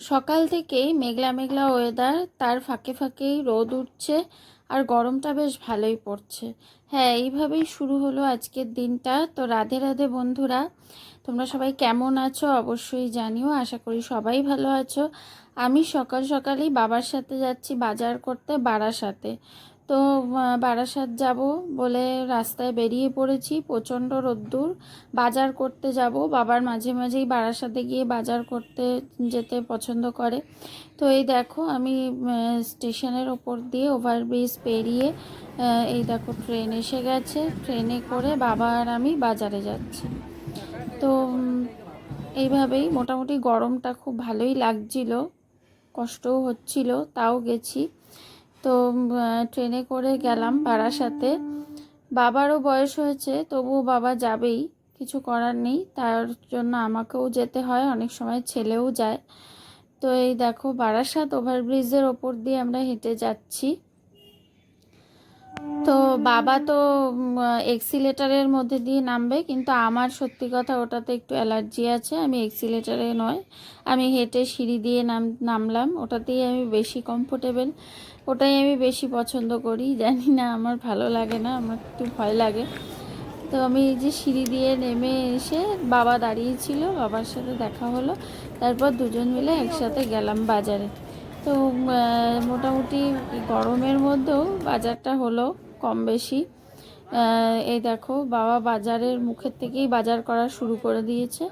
সকাল থেকেই মেঘলা মেঘলা ওয়েদার তার ফাঁকে ফাঁকেই রোদ উঠছে আর গরমটা বেশ ভালোই পড়ছে। হ্যাঁ এইভাবেই শুরু হলো আজকের দিনটা। তো রাধে রাধে বন্ধুরা, তোমরা সবাই কেমন আছো অবশ্যই জানিও। আশা করি সবাই ভালো আছো। আমি সকাল সকালেই বাবার সাথে যাচ্ছি বাজার করতে, বারাসাতে। তো বারাসাত যাব বলে রাস্তায় বেরিয়ে পড়েছি, প্রচণ্ড রোদ্দুর। বাজার করতে যাব। বাবার মাঝে মাঝেই বারাসাতে গিয়ে বাজার করতে যেতে পছন্দ করে। তো এই দেখো, আমি স্টেশনের ওপর দিয়ে ওভারব্রিজ পেরিয়ে এই দেখো ট্রেন এসে গেছে। ট্রেনে করে বাবা আর আমি বাজারে যাচ্ছি। তো এইভাবেই মোটামুটি গরমটা খুব ভালোই লাগছিল। কষ্টও হচ্ছিল, তাও গেছি। তো ট্রেনে করে গেলাম বারাসাতে বাবারও বয়স হয়েছে, তবুও বাবা যাবেই, কিছু করার নেই। তার জন্য আমাকেও যেতে হয়, অনেক সময় ছেলেও যায়। তো এই দেখো বারাসাত ওভারব্রিজের ওপর দিয়ে আমরা হেঁটে যাচ্ছি। তো বাবা তো এক্সিলেটারের মধ্যে দিয়ে নামবে, কিন্তু আমার সত্যি কথা ওটাতে একটু অ্যালার্জি আছে, আমি এক্সিলেটারে নয়। আমি হেঁটে সিঁড়ি দিয়ে নাম, নামলাম, ওটাতেই আমি বেশি কমফোর্টেবল ওটাই আমি বেশি পছন্দ করি, জানি না, আমার ভালো লাগে না, আমার একটু ভয় লাগে। তো আমি এই যে সিঁড়ি দিয়ে নেমে এসে বাবা দাঁড়িয়েছিল বাবার সাথে দেখা হলো, তারপর দুজন মিলে একসাথে গেলাম বাজারে। তো মোটামুটি গরমের মধ্যেও বাজারটা হলো। কম বেশি এই দেখো, বাবা বাজারের মুখের থেকেই বাজার করা শুরু করে দিয়েছে।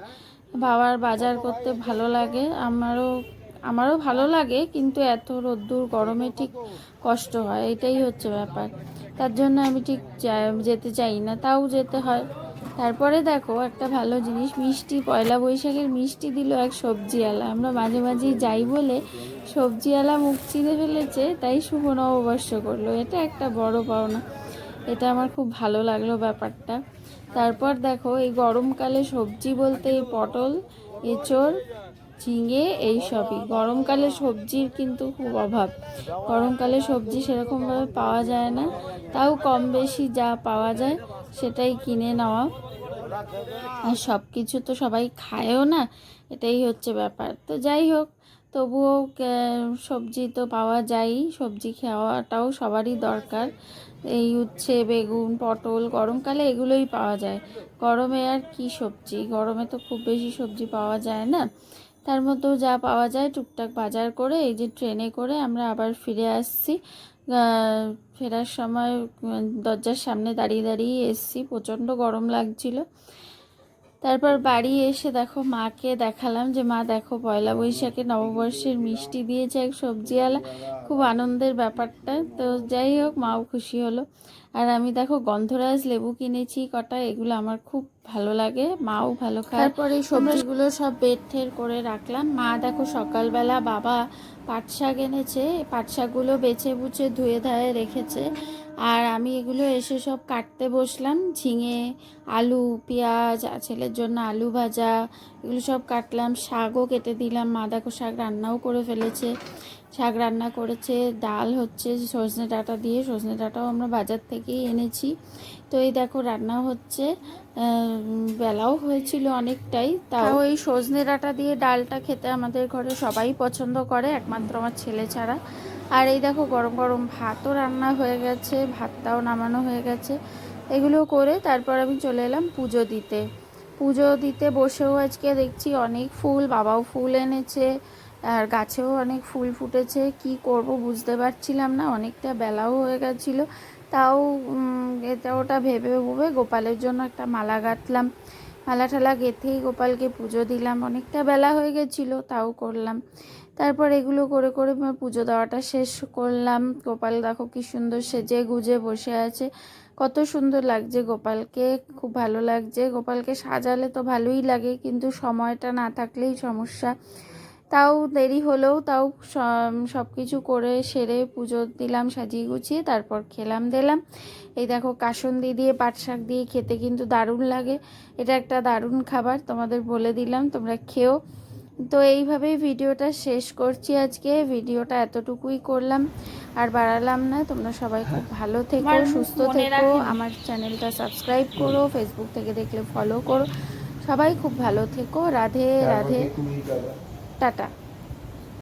বাবার বাজার করতে ভালো লাগে, আমারও আমারও ভালো লাগে, কিন্তু এত রোদ্দুর, গরমে ঠিক কষ্ট হয়, এটাই হচ্ছে ব্যাপার। তার জন্য আমি ঠিক যেতে চাই না, তাও যেতে হয়। তারপরে দেখো, একটা ভালো জিনিস, মিষ্টি, পয়লা বৈশাখের মিষ্টি দিল এক সবজিওয়ালা। আমরা মাঝে মাঝেই যাই বলে সবজিওয়ালা মুখ চিনে ফেলেছে, তাই শুভ নববর্ষ করল। এটা একটা বড় পাওনা। এটা আমার খুব ভালো লাগল ব্যাপারটা। তারপর দেখো, এই গরমকালে সবজি বলতে এই পটল, এঁচড়, ঝিঙে, এই সবই। গরমকালে সবজির কিন্তু খুব অভাব। গরমকালে সবজি সেরকমভাবে পাওয়া যায় না। তাও কম বেশি যা পাওয়া যায়, সেটাই কিনে নেওয়া। আর সব কিছু তো সবাই খায়ও না, এটাই হচ্ছে ব্যাপার। তো যাই হোক তবুও সবজি তো পাওয়া যায়ই, সবজি খাওয়াটাও সবারই দরকার। এই উচ্ছে, বেগুন, পটল, গরমকালে এগুলোই পাওয়া যায়। গরমে আর কি সবজি? গরমে তো খুব বেশি সবজি পাওয়া যায় না। তার মধ্যেও যা পাওয়া যায় টুকটাক বাজার করে, এই যে ট্রেনে করে আমরা আবার ফিরে আসছি। ফেরার সময় দরজার সামনে দাঁড়িয়ে দাঁড়িয়ে এসছি। প্রচণ্ড গরম লাগছিল। তারপর বাড়ি এসে দেখো মাকে দেখালাম যে মা দেখো পয়লা বৈশাখে নববর্ষের মিষ্টি দিয়েছে এক সবজিওয়ালা। খুব আনন্দের ব্যাপারটা। তো যাই হোক মাও খুশি হলো। আর আমি দেখো গন্ধরাজ লেবু কিনেছি কটা এগুলো আমার খুব ভালো লাগে মাও ভালো খায়। তারপরে সবজিগুলো সব বেড ঠের করে রাখলাম। মা দেখো সকালবেলা বাবা পাট শাক এনেছে পাট শাকগুলো বেছে বুছে ধুয়ে ধায়ে রেখেছে। আর আমি এগুলো এসে সব কাটতে বসলাম। ঝিঙে, আলু, পেঁয়াজ ছেলের জন্য আলু ভাজা, এগুলো সব কাটলাম। শাকও কেটে দিলাম। মা দেখো শাক রান্নাও করে ফেলেছে। শাক রান্না করেছে। ডাল হচ্ছে সজনে ডাঁটা দিয়ে। সজনে ডাঁটাও আমরা বাজার থেকেই এনেছি। তো এই দেখো রান্না হচ্ছে। বেলাও হয়েছিল অনেকটাই। তাও এই সজনে ডাঁটা দিয়ে ডালটা খেতে আমাদের ঘরে সবাই পছন্দ করে, একমাত্র আমার ছেলে ছাড়া। আর এই দেখো গরম গরম ভাতও রান্না হয়ে গেছে, ভাতটাও নামানো হয়ে গেছে। এগুলো করে তারপর আমি চলে এলাম পুজো দিতে। পুজো দিতে বসেও আজকে দেখছি অনেক ফুল, বাবাও ফুল এনেছে, আর গাছেও অনেক ফুল ফুটেছে। কি করব বুঝতে পারছিলাম না, অনেকটা বেলাও হয়ে গেছিল। তাও এটা ওটা ভেবে ভেবে গোপালের জন্য একটা মালা গাঁথলাম। মালা ঠালা গেঁথেই গোপালকে পুজো দিলাম। অনেকটা বেলা হয়ে গেছিল, তাও করলাম। তারপর এগুলো করে করে পুজো দেওয়াটা শেষ করলাম। গোপাল দেখো কি সুন্দর সেজে গুজে বসে আছে। কত সুন্দর লাগছে গোপালকে, খুব ভালো লাগছে। গোপালকে সাজালে তো ভালোই লাগে, কিন্তু সময়টা না থাকলেই সমস্যা। তাও দেরি হলেও তাও সব কিছু করে সেরে পুজো দিলাম সাজিয়ে গুছিয়ে তারপর খেলাম দিলাম। এই দেখো কাসন্দি দিয়ে পাট শাক দিয়ে খেতে কিন্তু দারুণ লাগে। এটা একটা দারুণ খাবার তোমাদের বলে দিলাম তোমরা খেও। তো এইভাবেই ভিডিওটা শেষ করছি আজকে ভিডিওটা এতটুকুই করলাম। আর বাড়ালাম না তোমরা সবাই খুব ভালো থেকো সুস্থ থেকো আমার চ্যানেলটা সাবস্ক্রাইব করো ফেসবুক থেকে দেখলে ফলো করো। সবাই খুব ভালো থেকো রাধে রাধে 大大